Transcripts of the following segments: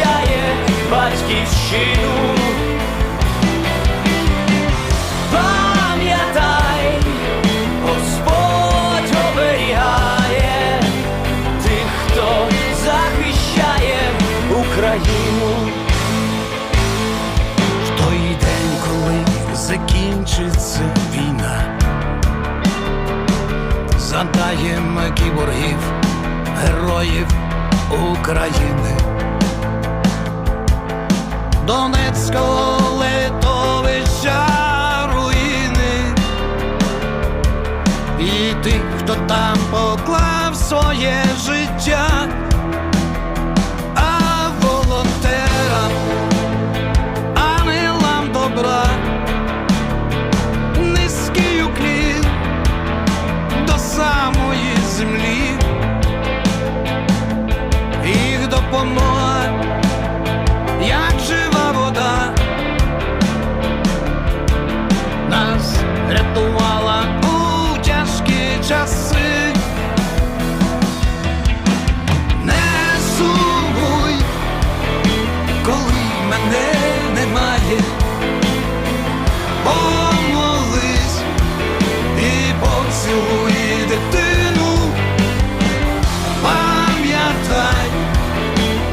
Захищає батьківщину. Пам'ятай, Господь тих, хто захищає Україну. В той день, коли закінчиться війна, задаємо кіборгів, героїв України. Донецького литовища руїни і тих, хто там поклав своє життя. тебе немає, помолись і поцілуй дитину, пам'ятай,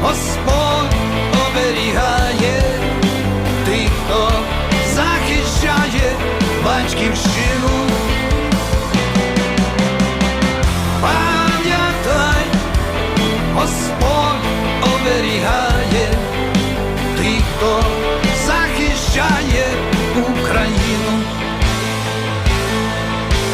Господь оберігає тих, хто захищає батьківщину. Пам'ятай, Господь оберігає. Oh.